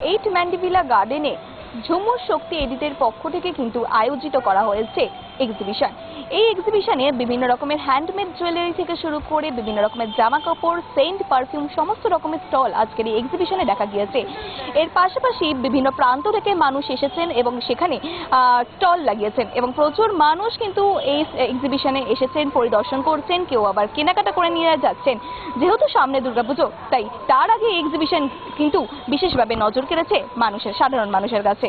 Eight ম্যান্ডিভিলা গার্ডেনে ঝুমুর শক্তি এডিটের পক্ষ থেকে কিন্তু আয়োজিত করা হয়েছে। এক্সিবিশন এই এক্সিবিশনে বিভিন্ন রকমের হ্যান্ডমেড জুয়েলারি থেকে শুরু করে বিভিন্ন রকমের জামা কাপড় সেন্ট পারফিউম সমস্ত রকমের স্টল আজকের এই এক্সিবিশনে দেখা গিয়েছে। এর পাশাপাশি বিভিন্ন প্রান্ত থেকে মানুষ এসেছেন এবং সেখানে স্টল লাগিয়েছেন এবং প্রচুর মানুষ কিন্তু এই এক্সিবিশনে এসেছেন, পরিদর্শন করছেন, কেউ আবার কেনাকাটা করে নিয়ে যাচ্ছেন। যেহেতু সামনে দুর্গাপুজো, তাই তার আগে এক্সিবিশন কিন্তু বিশেষভাবে নজর কেড়েছে মানুষের, সাধারণ মানুষের কাছে।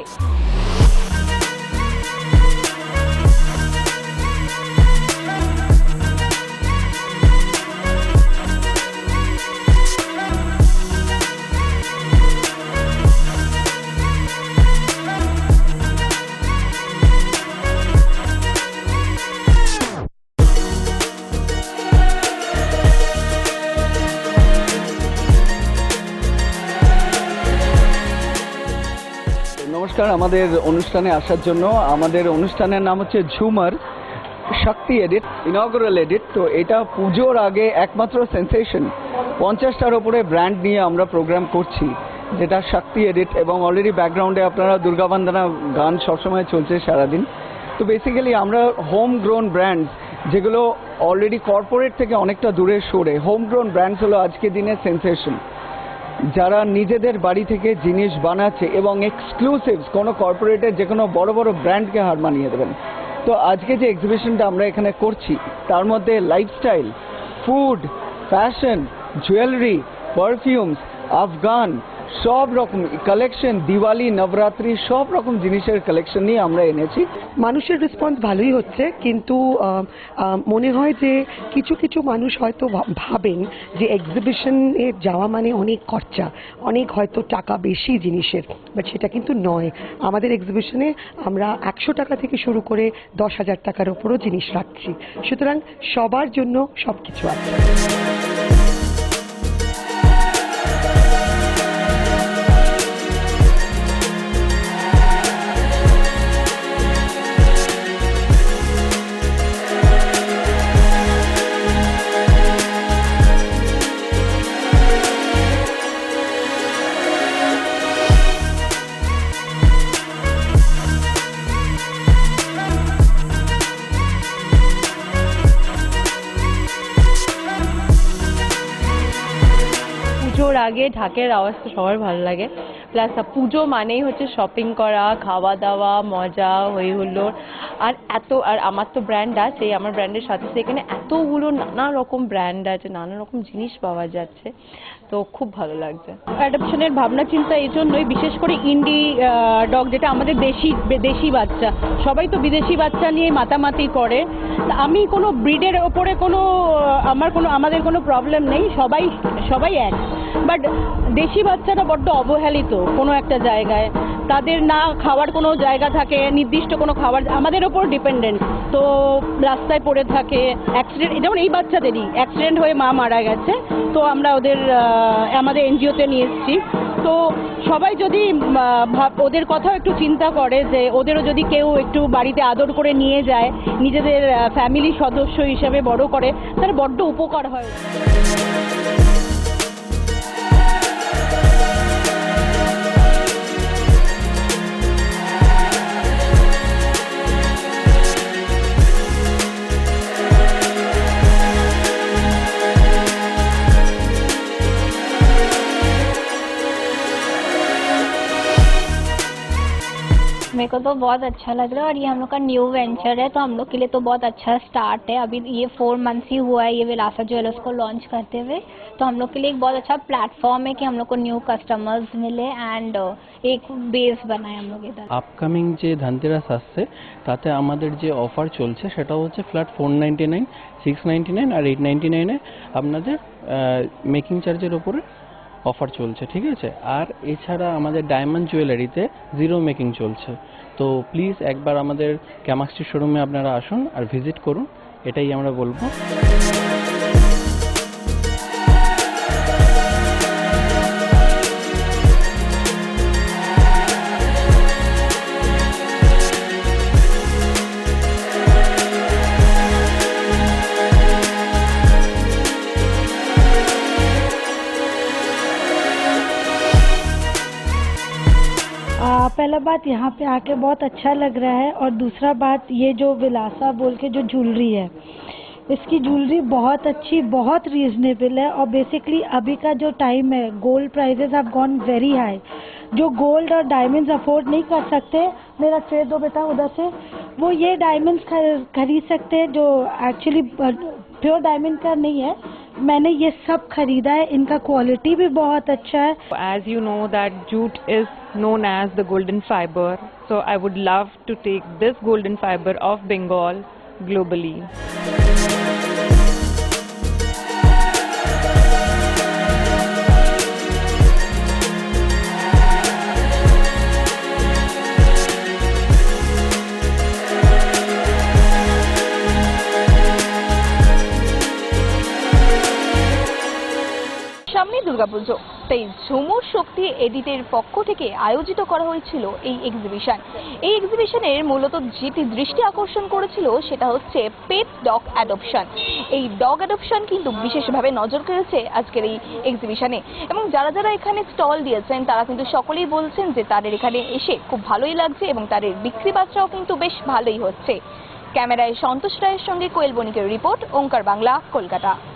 নমস্কার, আমাদের অনুষ্ঠানে আসার জন্য। আমাদের অনুষ্ঠানের নাম হচ্ছে ঝুমার, শক্তি এডিট ইনগ্রাল এডিট তো এটা পুজোর আগে একমাত্র সেন্সেশন পঞ্চাশটার ওপরে ব্র্যান্ড নিয়ে আমরা প্রোগ্রাম করছি, যেটা শক্তি এডিট এবং অলরেডি ব্যাকগ্রাউন্ডে আপনারা দুর্গা বন্দনা গান সবসময় চলছে সারাদিন। তো বেসিক্যালি আমরা হোম গ্রোন ব্র্যান্ডস যেগুলো অলরেডি কর্পোরেট থেকে অনেকটা দূরে সরে হোম গ্রোন ব্র্যান্ডস হলো আজকের দিনের সেন্সেশন যারা নিজেদের বাড়ি থেকে জিনিস বানাচ্ছে এবং এক্সক্লুসিভ কোনো কর্পোরেটের যে কোনো বড় বড় ব্র্যান্ডকে হার মানিয়ে দেবেন। তো আজকে যে এক্সিবিশনটা আমরা এখানে করছি, তার মধ্যে lifestyle food fashion jewellery perfumes Afghan সব রকম কালেকশন দিওয়ালি, নবরাত্রি, সব রকম জিনিসের কালেকশন নিয়ে আমরা এনেছি। মানুষের রেসপন্স ভালোই হচ্ছে, কিন্তু মনে হয় যে কিছু কিছু মানুষ হয়তো ভাবেন যে এক্সিবিশনে যাওয়া মানে অনেক খরচা, অনেক হয়তো টাকা বেশি জিনিসের বাট সেটা কিন্তু নয়। আমাদের এক্সিবিশনে আমরা একশো টাকা থেকে শুরু করে দশ হাজার টাকার ওপরও জিনিস রাখছি। সুতরাং সবার জন্য সব কিছু আছে। পুজোর আগে ঢাকের আওয়াজ তো সবার ভালো লাগে। প্লাস পুজো মানেই হচ্ছে শপিং করা, খাওয়া দাওয়া, মজা, হই হুল্লোড়। আর এত, আর আমার তো ব্র্যান্ড আছে, আমার ব্র্যান্ডের সাথে এখানে এতগুলো নানা রকম ব্র্যান্ড আছে, নানা রকম জিনিস পাওয়া যাচ্ছে। তো খুব ভালো লাগছে। অ্যাডাপশনের ভাবনা, চিন্তা এই জন্যই, বিশেষ করে ইন্ডি ডগ যেটা আমাদের দেশি দেশি বাচ্চা। সবাই তো বিদেশি বাচ্চা নিয়ে মাতামাতি করে। তা আমি কোনো ব্রিডের ওপরে কোনো, আমার কোনো, আমাদের কোনো প্রবলেম নেই, সবাই সবাই এক। বাট দেশি বাচ্চারা বড্ড অবহেলিত। কোনো একটা জায়গায়। তাদের না খাওয়ার কোনো জায়গা থাকে, নির্দিষ্ট কোনো খাবার আমাদের ওপর ডিপেন্ডেন্ট তো রাস্তায় পড়ে থাকে অ্যাক্সিডেন্ট যেমন এই বাচ্চাদেরই অ্যাক্সিডেন্ট হয়ে মা মারা গেছে, তো আমরা ওদের আমাদের এনজিওতে নিয়ে এসেছি। তো সবাই যদি ওদের কথাও একটু চিন্তা করে যে ওদেরও যদি কেউ একটু বাড়িতে আদর করে নিয়ে যায়, নিজেদের ফ্যামিলি সদস্য হিসেবে বড় করে, তাহলে বড্ড উপকার হয়। मेरे को तो बहुत अच्छा लग रहा है और ये हम लोग का न्यू वेंचर है तो हम लोग के लिए तो बहुत अच्छा स्टार्ट है अभी ये फोर मंथ्स ही हुआ है ये विलासा ज्वेलर्स को लॉन्च करते हुए तो हम लोग के लिए एक बहुत अच्छा प्लेटफॉर्म है कि हम लोग को न्यू कस्टमर्स मिले एंड एक बेस बनाए हम लोग इधर আপকামিং যে ধানতেরাস আসছে তাতে আমাদের যে অফার চলছে সেটা হচ্ছে flat four ninety nine six ninety nine আর এইট নাইনটি নাইনে আপনাদের মেকিং চার্জের ওপরে অফার চলছে, ঠিক আছে? আর এছাড়া আমাদের ডায়মন্ড জুয়েলারিতে জিরো মেকিং চলছে। তো প্লিজ একবার আমাদের ক্যামাক্সি শোরুমে আপনারা আসুন আর ভিজিট করুন, এটাই আমরা বলব। आ, पहला बात यहाँ पे आके बहुत अच्छा लग रहा है और दूसरा बात ये जो विलासा बोल के जो ज्वेलरी है इसकी ज्वेलरी बहुत अच्छी बहुत रीजनेबल है और बेसिकली अभी का जो टाइम है gold prices have gone very high जो गोल्ड और डायमंड्स अफोर्ड नहीं कर सकते मेरा ट्रे दो बेटा उधर से वो ये डायमंड्स खरीद सकते हैं जो एक्चुअली प्योर डायमंड का नहीं है मैंने ये सब खरीदा है। इनका क्वालिटी भी बहुत अच्छा है। As you know that jute is known as the golden fibre so I would love to take this golden fibre of Bengal globally Durga Puja. তাই ঝুমুর শক্তি এডিটের পক্ষ থেকে আয়োজিত করা হয়েছিল এই এক্সিবিশন এই এক্সিবিশনের মূলত যেটি দৃষ্টি আকর্ষণ করেছিল সেটা হচ্ছে পেট ডগ অ্যাডপশন এই ডগ অ্যাডপশন কিন্তু বিশেষভাবে নজর কেড়েছে আজকের এই এক্সিবিশনে এবং যারা যারা এখানে স্টল দিয়েছেন, তারা কিন্তু সকলেই বলছেন যে তাদের এখানে এসে খুব ভালোই লাগছে এবং তাদের বিক্রি বাচ্চাও কিন্তু বেশ ভালোই হচ্ছে। ক্যামেরায় সন্তোষ রায়ের সঙ্গে কোয়েল বণিকের রিপোর্ট, ওঙ্কার বাংলা, কলকাতা।